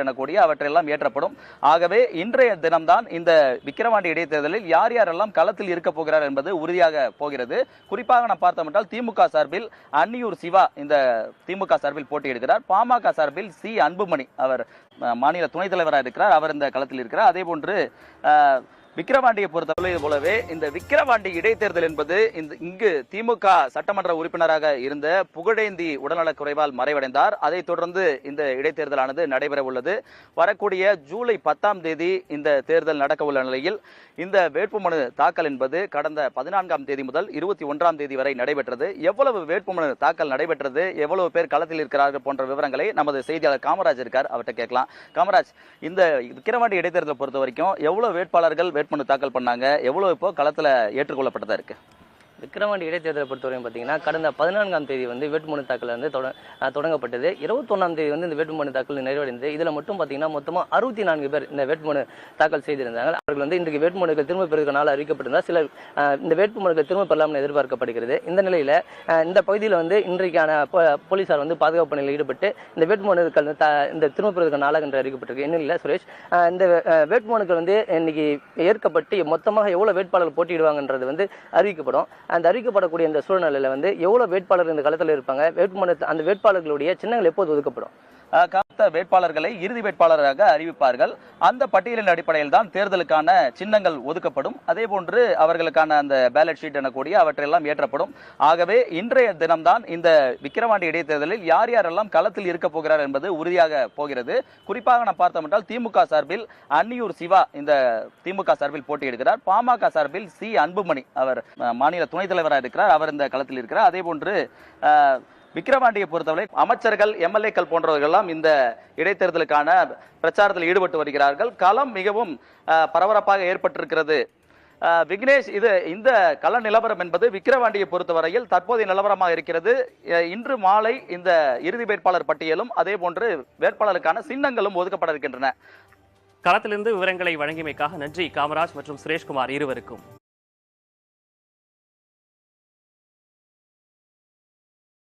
எனக்கூடிய அவற்றையெல்லாம் ஏற்றப்படும் ஆகவே இன்றைய தினம்தான் இந்த விக்கிரவாண்டி இடைத்தேர்தலில் யார் யாரெல்லாம் களத்தில் இருக்க போகிறார் என்பது உறுதியாக போகிறது. குறிப்பாக நாம் பார்த்தோம் என்றால் திமுக சார்பில் அன்னியூர் சிவா இந்த திமுக சார்பில் போட்டியிடுகிறார். பாமக சார்பில் சி அன்புமணி அவர் மாநில துணைத் தலைவராக இருக்கிறார். அவர் இந்த களத்தில் இருக்கிறார். அதே போன்று விக்கிரவாண்டியை பொறுத்தவரை போலவே இந்த விக்கிரவாண்டி இடைத்தேர்தல் என்பது இந்த இங்கு திமுக சட்டமன்ற உறுப்பினராக இருந்த புகழேந்தி உடல்நலக் குறைவால் மறைவடைந்தார். அதைத் தொடர்ந்து இந்த இடைத்தேர்தலானது நடைபெற உள்ளது. வரக்கூடிய ஜூலை பத்தாம் தேதி இந்த தேர்தல் நடக்க உள்ள நிலையில் இந்த வேட்புமனு தாக்கல் என்பது கடந்த பதினான்காம் தேதி முதல் இருபத்தி ஒன்றாம் தேதி வரை நடைபெற்றது. எவ்வளவு வேட்புமனு தாக்கல் நடைபெற்றது எவ்வளவு பேர் களத்தில் இருக்கிறார்கள் போன்ற விவரங்களை நமது செய்தியாளர் காமராஜ் இருக்கார். அவர்கிட்ட கேட்கலாம். காமராஜ் இந்த விக்கிரவாண்டி இடைத்தேர்தலை பொறுத்த வரைக்கும் எவ்வளவு வேட்பாளர்கள் வேட்புமனு தாக்கல் பண்ணாங்க. எவ்வளவு இப்போ களத்தில் ஏற்றுக்கொள்ளப்பட்டதா இருக்கு? விக்கிரவாண்டி இடைத்தேர்தலை பொறுத்தவரையும் பார்த்தீங்கன்னா கடந்த பதினான்காம் தேதி வந்து வேட்புமனு தாக்கல் வந்து தொட தொடங்கப்பட்டது. இருபத்தொன்னாம் தேதி வந்து இந்த வேட்புமனு தாக்கல் நிறைவடைந்தது. இதில் மட்டும் பார்த்தீங்கன்னா மொத்தமாக அறுபத்தி நான்கு பேர் இந்த வேட்புமனு தாக்கல் செய்திருந்தாங்க. அவர்கள் வந்து இன்றைக்கு வேட்புமனுக்கள் திரும்ப பெறுகிற நாள் அறிவிக்கப்பட்டிருந்தால் சிலர் இந்த வேட்புமனுக்கள் திரும்ப பெறலாம்னு எதிர்பார்க்கப்படுகிறது. இந்த நிலையில் இந்த பகுதியில் வந்து இன்றைக்கான போலீஸார் போலீசார் வந்து பாதுகாப்பு பணியில் ஈடுபட்டு இந்த வேட்புமனுக்கள் இந்த திரும்ப பெறுவதற்கு நாளாக என்று அறிவிக்கப்பட்டிருக்கு. இன்னும் இல்லை சுரேஷ்? இந்த வேட்புமனுக்கள் வந்து இன்னைக்கு ஏற்கப்பட்டு மொத்தமாக எவ்வளோ வேட்பாளர்கள் போட்டியிடுவாங்கன்றது வந்து அறிவிக்கப்படும். அந்த அறிவிக்கப்படக்கூடிய இந்த சூழ்நிலையில் வந்து எவ்வளோ வேட்பாளர் இந்த களத்தில் இருப்பாங்க? வேட்புமனு அந்த வேட்பாளர்களுடைய சின்னங்கள் எப்போது ஒதுக்கப்படும்? காத்த வேட்பாளர்களை இறுதி வேட்பாளராக அறிவிப்பார்கள். அந்த பட்டியலின் அடிப்படையில் தான் தேர்தலுக்கான சின்னங்கள் ஒதுக்கப்படும். அதே போன்று அவர்களுக்கான அந்த பேலட் ஷீட் எனக்கூடிய அவற்றையெல்லாம் ஏற்றப்படும். ஆகவே இன்றைய தினம்தான் இந்த விக்கிரவாண்டி இடைத்தேர்தலில் யார் யாரெல்லாம் களத்தில் இருக்க போகிறார் என்பது உறுதியாக போகிறது. குறிப்பாக நாம் பார்த்தோம் என்றால் திமுக சார்பில் அன்னியூர் சிவா இந்த திமுக சார்பில் போட்டியிடுகிறார். பாமக சார்பில் சி அன்புமணி அவர் மாநில துணைத் தலைவராக இருக்கிறார். அவர் இந்த களத்தில் இருக்கிறார். அதே போன்று விக்கிரவாண்டியை பொறுத்தவரை அமைச்சர்கள் எம்எல்ஏக்கள் போன்றவர்கள்லாம் இந்த இடைத்தேர்தலுக்கான பிரச்சாரத்தில் ஈடுபட்டு வருகிறார்கள். களம் மிகவும் பரபரப்பாக ஏற்பட்டிருக்கிறது. விக்னேஷ் இது இந்த கள நிலவரம் என்பது விக்கிரவாண்டியை பொறுத்தவரையில் தற்போதைய நிலவரமாக இருக்கிறது. இன்று மாலை இந்த இறுதி வேட்பாளர் பட்டியலும் அதே போன்று வேட்பாளருக்கான சின்னங்களும் ஒதுக்கப்பட இருக்கின்றன. களத்திலிருந்து விவரங்களை வழங்கியமைக்காக நன்றி. காமராஜ் மற்றும் சுரேஷ்குமார் இருவருக்கும்.